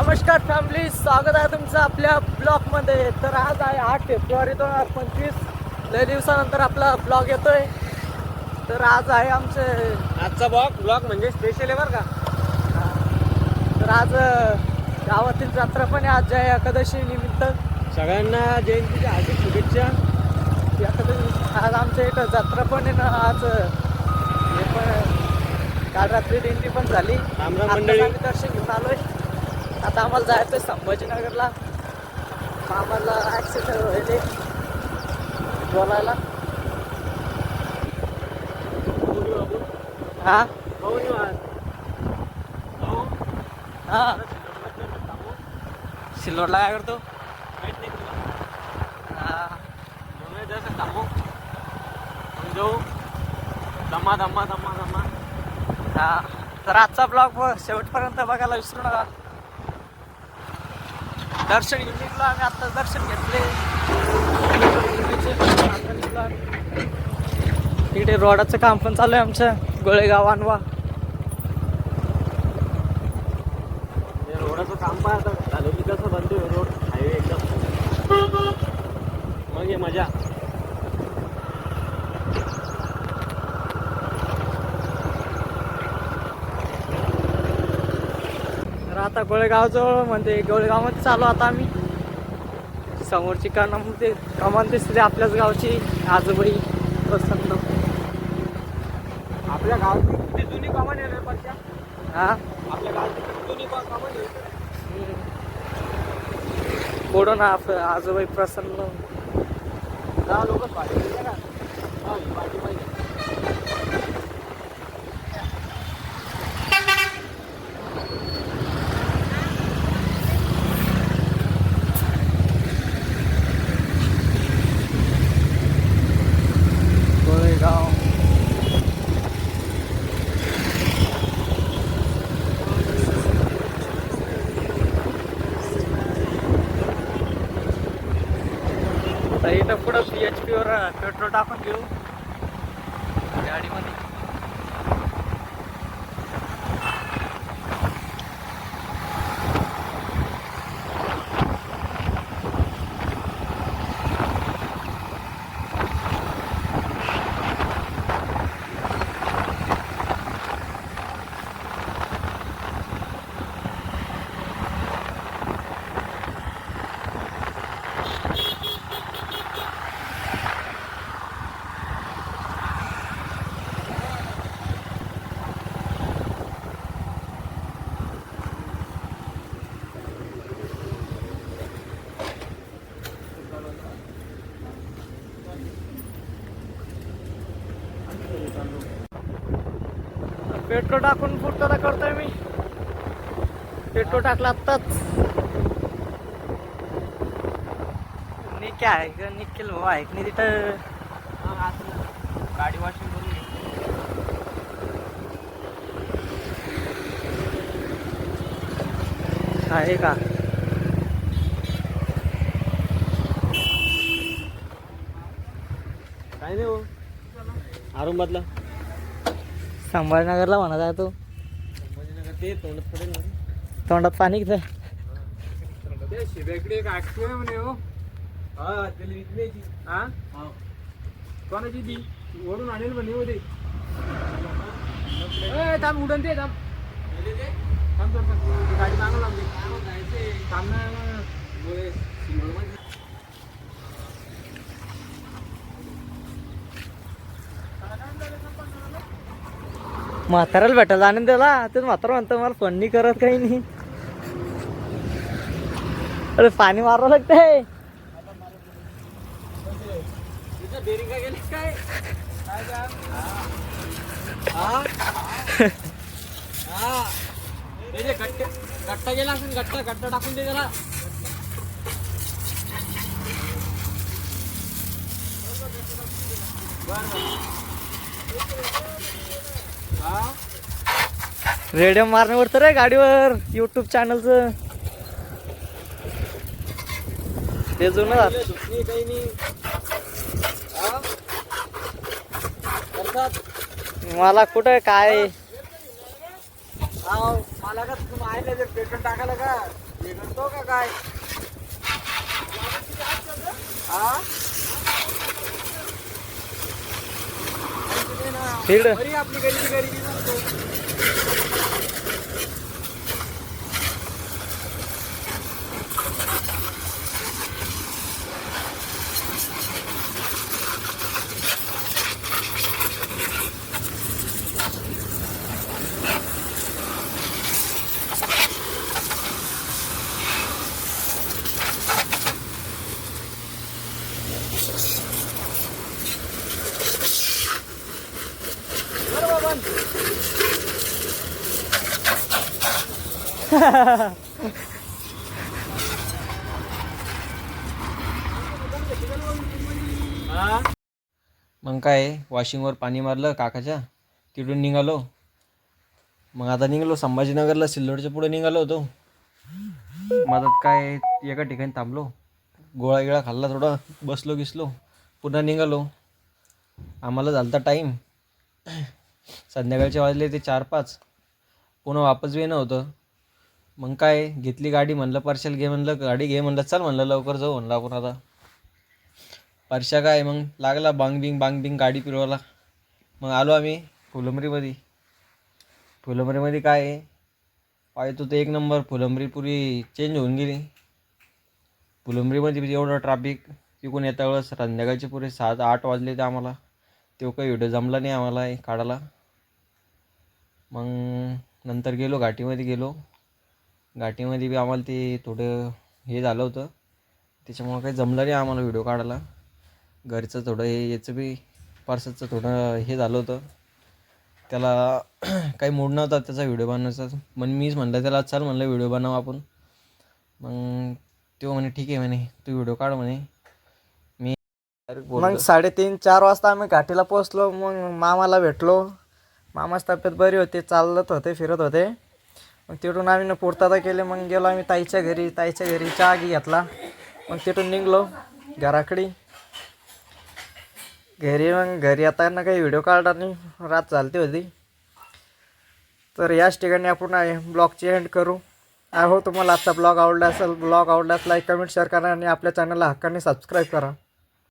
नमस्कार फॅमिली स्वागत आहे तुमचं आपल्या ब्लॉगमध्ये. तर आज आहे आठ फेब्रुवारी दोन हजार पंचवीस. लय दिवसानंतर आपला ब्लॉग येतोय. तर आज आहे आमचे आजचा ब्लॉग ब्लॉग म्हणजे स्पेशल आहे बरं का. तर आज गावातील जत्रा पण आहे. आज जय एकादशी निमित्त. सगळ्यांना जयंतीच्या हार्दिक शुभेच्छा. एकादशी आज आमच्या इथं जत्रा पण आहे ना. आज हे पण काल रात्री दिंडी पण झाली. दर्शन घेऊन आलोय. आता आम्हाला जायचंय संभाजीनगरला. आम्हाला ॲक्सिडेंट व्हायचे बोलायला. हा? हा. सिल्वरला काय करतो? हा. दम्मा दम्मा दम्मा दम्मा हा. तर आजचा ब्लॉग शेवटपर्यंत बघायला विसरू नका. दर्शन घेतलं आम्ही. आता दर्शन घेतले. तिकडे रोडाचं काम पण चालू आहे आमचं. गोळेगाव आणवा रोडाचं काम पण आता झालं की कसं बनतोय रोड? हायवे एकदम. मग हे मजा. आता गोळेगावजवळ म्हणजे गोळेगावमध्ये चालू आता आम्ही. समोरची कमामध्ये कमान दिसते आपल्याच गावची. आजोबाई प्रसन्न आपल्या गावाची किती जुनी कमान आहे हा? आपल्या गावाची जुनी कमान आहे पुढं ना आप- आजोबाई प्रसन्न. दहा लोकच पाहिजे पाहिजे गोळेगाव तर इथं पुढं पी एच पीवर पेट्रोल टाकून घेऊ. गाडीमध्ये पेट्रोल टाकून पुरताना करतोय मी पेट्रोल टाकलं आत्ताच निक आहे का निखिल भाऊ आहे की नाही तिथं. गाडी वॉशिंग करून. आहे का काय नाही हो औरंगाबादला संभाजीनगरला म्हणत आहे तो. संभाजीनगर ते तोंडात पडेल ना. तोंडात पाणी किती ते शिब्याकडे एक ऍक्टिव्ह आहे म्हणे हो. हा त्याला विकल्याची हा? कोणाची ती? ओढून आणेल म्हणे हो ते. ए, थांब उडन ते थांब. थांब थांब थांब. गाडी मागं लागली थांब ना. म्हाताऱ्याला भेटायला आनंद दिला ते म्हातारा म्हणतो मला फोन नाही करत काही नाही. अरे पाणी मारावं लागतंय. गट्टे गेला असेल गट्टा गट्टा टाकून दे त्याला रेडिओ मारण्यावर तर रे गाडीवर युट्यूब चॅनलचं ते जुनं झालं. काही नाही हा? मला कुठं काय हाव, मला का तुम्ही आहे ना जर पेट्रोल टाकायला का बिघडतो का काय हा फील्ड मग काय वॉशिंगवर पाणी मारलं काकाच्या तिथून निघालो. मग आता निघालो संभाजीनगरला सिल्लोडच्या पुढे निघालो होतो. मधात काय एका ठिकाणी थांबलो. गोळा गिळा खाल्ला थोडा बसलो गिसलो. पुन्हा निघालो. आम्हाला झालता टाईम संध्याकाळचे वाजले ते चार पाच पुन्हा वापस येणं होतं. मग काय घेतली गाडी म्हणलं पार्शल घे म्हणलं गाडी घे म्हणलं चल म्हणलं लवकर जाऊ म्हणलं आपण आता. परशा काय मग लागला बांग बिंग बांग बिंग गाडी फिरवायला. मग आलो आम्ही फुलंबरीमध्ये. फुलंबरीमध्ये काय आहे पाहतो तर एक नंबर फुलंबरी पुरी चेंज होऊन गेली. फुलंबरीमध्ये एवढं ट्रॅफिक तिकून येता वेळेस संध्याकाळचे पुरे सात आठ वाजले ते आम्हाला. तो काही व्हिडिओ जमला नाही आम्हाला काढायला. मग नंतर गेलो घाटीमध्ये गेलो. घाटीमध्ये बी आम्हाला ते थोडं हे झालं होतं. त्याच्यामुळं काही जमलं नाही आम्हाला व्हिडिओ काढायला. घरचं थोडं हे याचं बी पार्सलचं थोडं हे झालं होतं. त्याला काही मूड नव्हता त्याचा व्हिडिओ बनवायचा. मग मीच म्हणलं त्याला चल म्हणलं व्हिडिओ बनव आपण. मग तो म्हणे ठीक आहे म्हणे तू व्हिडिओ काढ म्हणे. मी मग साडेतीन चार वाजता आम्ही घाटीला पोचलो मग मामाला भेटलो. मामाची तब्येत बरी होती चालत होते फिरत होते. मग तिथून आम्ही पूर्तता केले मग गेलो आम्ही ताईच्या घरी. ताईच्या घरी चहा घेतला. मग तिथून निघलो घराकडे. घरी मग घरी येताना काही व्हिडिओ काढला नाही. रात चालती होती. तर याच ठिकाणी आपण ब्लॉगची एंड करू. आय हो तुम्हाला आजचा ब्लॉग आवडला असेल ब्लॉग आवडल्यास लाईक कमेंट शेअर करा आणि आपल्या चॅनलला हक्काने सबस्क्राईब करा.